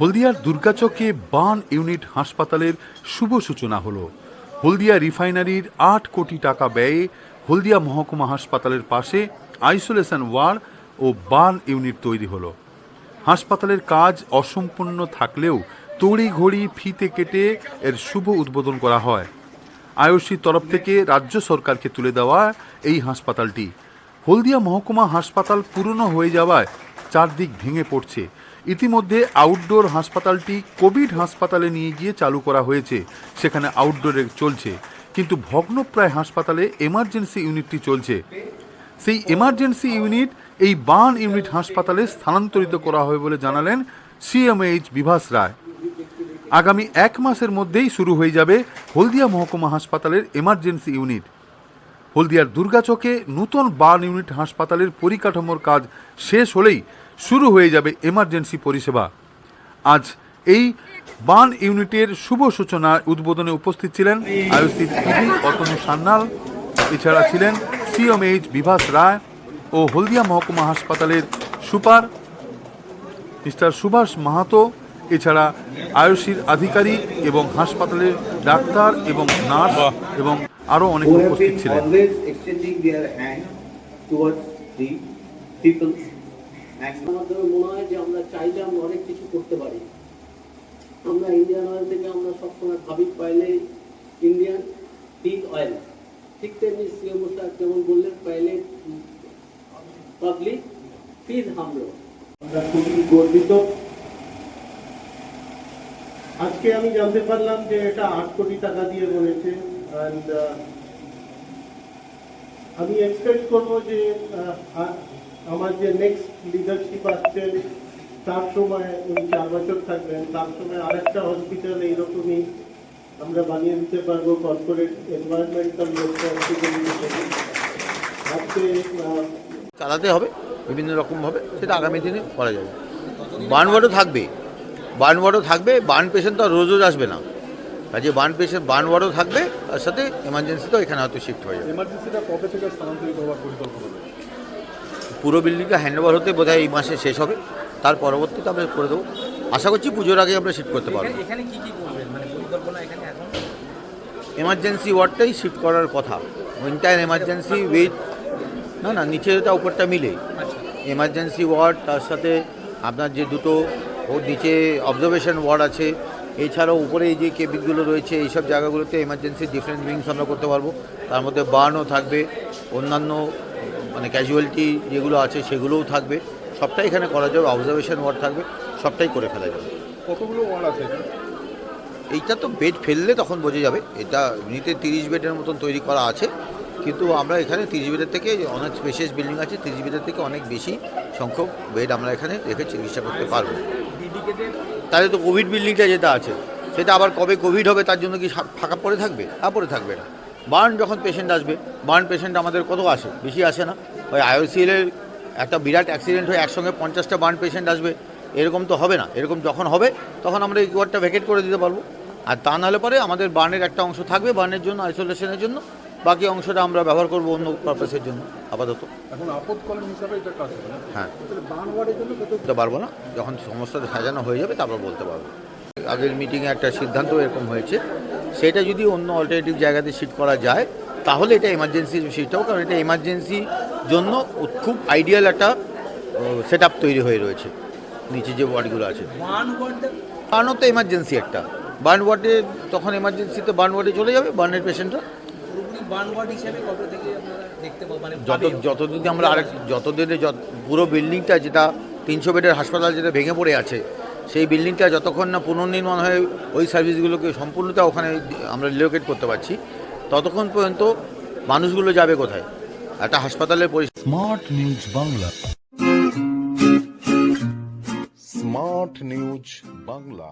হলদিয়ার দুর্গাচকে বান unit হাসপাতালের শুভ সূচনা হলো। হলদিয়া রিফাইনারির আট কোটি টাকা ব্যয়ে হলদিয়া মহকুমা হাসপাতালের পাশে আইসোলেশন ওয়ার্ড ও বান ইউনিট তৈরি হলো। হাসপাতালের কাজ অসম্পূর্ণ থাকলেও তড়িঘড়ি ফিতে কেটে এর শুভ উদ্বোধন করা হয়। আয়ুষির তরফ থেকে রাজ্য সরকারকে তুলে দেওয়া এই হাসপাতালটি। হলদিয়া মহকুমা হাসপাতাল পুরনো হয়ে যাওয়ায় চারদিক ভেঙে পড়ছে। ইতিমধ্যে আউটডোর হাসপাতালটি কোভিড হাসপাতালে নিয়ে গিয়ে চালু করা হয়েছে। সেখানে আউটডোরে চলছে। কিন্তু ভগ্নপ্রায় হাসপাতালে এমার্জেন্সি ইউনিটটি চলছে। সেই এমার্জেন্সি ইউনিট এই বান ইউনিট হাসপাতালে স্থানান্তরিত করা হবে বলে জানালেন সিএমএইচ বিভাস রায়। আগামী এক মাসের মধ্যেই শুরু হয়ে যাবে হলদিয়া মহকুমা হাসপাতালের এমার্জেন্সি ইউনিট হলদিয়ার দুর্গাচকে নূতন বার্ন ইউনিট হাসপাতালের পরিকাঠামোর কাজ শেষ হলেই শুরু হয়ে যাবে এমার্জেন্সি পরিষেবা। আজ এই বান ইউনিটের শুভ সূচনা উদ্বোধনে উপস্থিত ছিলেন আয়ুষির পিডি অতনু সান্যাল এছাড়া ছিলেন সিএমএইচ বিভাস রায় ও হলদিয়া মহকুমা হাসপাতালের সুপার মিস্টার সুভাষ মাহাতো এছাড়া আয়ুষির আধিকারিক এবং হাসপাতালের ডাক্তার এবং নার্স এবং আরও অনেক উপস্থিত ছিলেন। আমাদের মনে হয় যে আমরা চাইলে আমরা অনেক কিছু করতে পারি। আমরা ইন্ডিয়ান অয়েল থেকে আমরা সবসময় ভাবি পাইলে ইন্ডিয়ান টিক অয়েল ঠিক তেমনি সিএমও স্যার যেমন বললেন পাইলে পাবলিক ফির হামলো। আমরা খুবই গর্বিত। আজকে আমি জানতে পারলাম যে এটা আট কোটি টাকা দিয়ে বলেছে। অ্যান্ড আমি এক্সপেক্ট করব যে আমার যে নেক্সট লিডারশিপ আসছে তার সময় উনি চার বছর থাকবেন, তার সময় আরেকটা হসপিটাল এইরকমই আমরা বানিয়ে দিতে পারব কর্পোরেট এনভায়রনমেন্টাল আজকে চালাতে হবে, বিভিন্ন রকমভাবে সেটা আগামী দিনে করা যাবে। বার্ন ওয়ার্ডও থাকবে বার্ন ওয়ার্ডও থাকবে, বার্ন পেশেন্ট তো রোজ রোজ আসবে না। কাজে বার্ন পেশেন্ট বার্ন ওয়ার্ডও থাকবে তার সাথে এমার্জেন্সি তো এখানে হয়তো শিফট হয়ে যাবে। এমার্জেন্সিটা কবে থেকে স্থানান্তরিত হওয়ার পরিকল্পনা পুরো বিল্ডিংটা হ্যান্ড ওভার হতে বোধহয় এই মাসে শেষ হবে তার পরবর্তীতে আমরা করে দেবো। আশা করছি পুজোর আগে আমরা শিফট করতে পারব। এখানে কি কি করবেন? মানে পরিকল্পনা এখানে এখন? এমার্জেন্সি ওয়ার্ডটাই শিফট করার কথা। উইন্টার এমার্জেন্সি উইথ না না নিচেরটা উপরটা মিলে এমার্জেন্সি ওয়ার্ড তার সাথে আপনার যে দুটো ওর নিচে অবজারভেশন ওয়ার্ড আছে। এছাড়াও উপরে এই যে কেবিনগুলো রয়েছে এইসব জায়গাগুলোতে এমার্জেন্সি ডিফারেন্ট উইংস আমরা করতে পারব। তার মধ্যে বার্নও থাকবে অন্যান্য মানে ক্যাজুয়ালিটি যেগুলো আছে সেগুলোও থাকবে। সবটাই এখানে করা যাবে অবজারভেশন ওয়ার্ড থাকবে সবটাই করে ফেলা যাবে। কতগুলো ওয়ার্ড আছে এইটা তো বেড ফেললে তখন বোঝা যাবে। এটা এমনিতে তিরিশ বেডের মতন তৈরি করা আছে। কিন্তু আমরা এখানে তিরিশ বেডের থেকে অনেক স্পেশিয়াস বিল্ডিং আছে তিরিশ বেডের থেকে অনেক বেশি সংখ্যক বেড আমরা এখানে রেখে চিকিৎসা করতে পারব। তাহলে তো কোভিড বিল্ডিংটা যেটা আছে, সেটা আবার কবে কোভিড হবে তার জন্য কি ফাঁকা পড়ে থাকবে? তা পড়ে থাকবে না। বার্ন যখন পেশেন্ট আসবে বার্ন পেশেন্ট আমাদের কত আসে? বেশি আসে না। ওই আইওসিএলের একটা বিরাট অ্যাক্সিডেন্ট হয়ে একসঙ্গে পঞ্চাশটা বার্ন পেশেন্ট আসবে, এরকম তো হবে না। এরকম যখন হবে, তখন আমরা এই ওয়ার্ডটা ভ্যাকেট করে দিতে পারব। আর তা নাহলে পরে আমাদের বার্নের একটা অংশ থাকবে বার্নের জন্য আইসোলেশনের জন্য। বাকি অংশটা আমরা ব্যবহার করব অন্য পারপাসের জন্য আপাতত। এখন আপদকালীন হিসাবে এটা কাজ হবে হ্যাঁ। বলতে পারব না। যখন সমস্ত সাজানো হয়ে যাবে তারপর বলতে পারব। আগের মিটিংয়ে একটা সিদ্ধান্ত এরকম হয়েছে। সেটা যদি অন্য অল্টারনেটিভ জায়গাতে শিফট করা যায় তাহলে এটা এমার্জেন্সি শিফট হবে কারণ এটা এমার্জেন্সি জন্য খুব আইডিয়াল একটা সেট আপ তৈরি হয়ে রয়েছে। নিচে যে ওয়ার্ডগুলো আছে। বার্নও তো এমার্জেন্সি একটা। বার্ন ওয়ার্ডে তখন এমার্জেন্সিতে বার্ন ওয়ার্ডে চলে যাবে বার্নের পেশেন্টরা যত পাবেন? যতদিন আমরা আরেক যতদিনে যত পুরো বিল্ডিংটা যেটা তিনশো বেডের হাসপাতাল যেটা ভেঙে পড়ে আছে সেই বিল্ডিংটা যতক্ষণ না পুনর্নির্মাণ হয়ে ওই সার্ভিসগুলোকে সম্পূর্ণতা ওখানে আমরা রিলোকেট করতে পারছি ততক্ষণ পর্যন্ত মানুষগুলো যাবে কোথায়? একটা হাসপাতালের পরিস্থিতি smart news Bangla smart news Bangla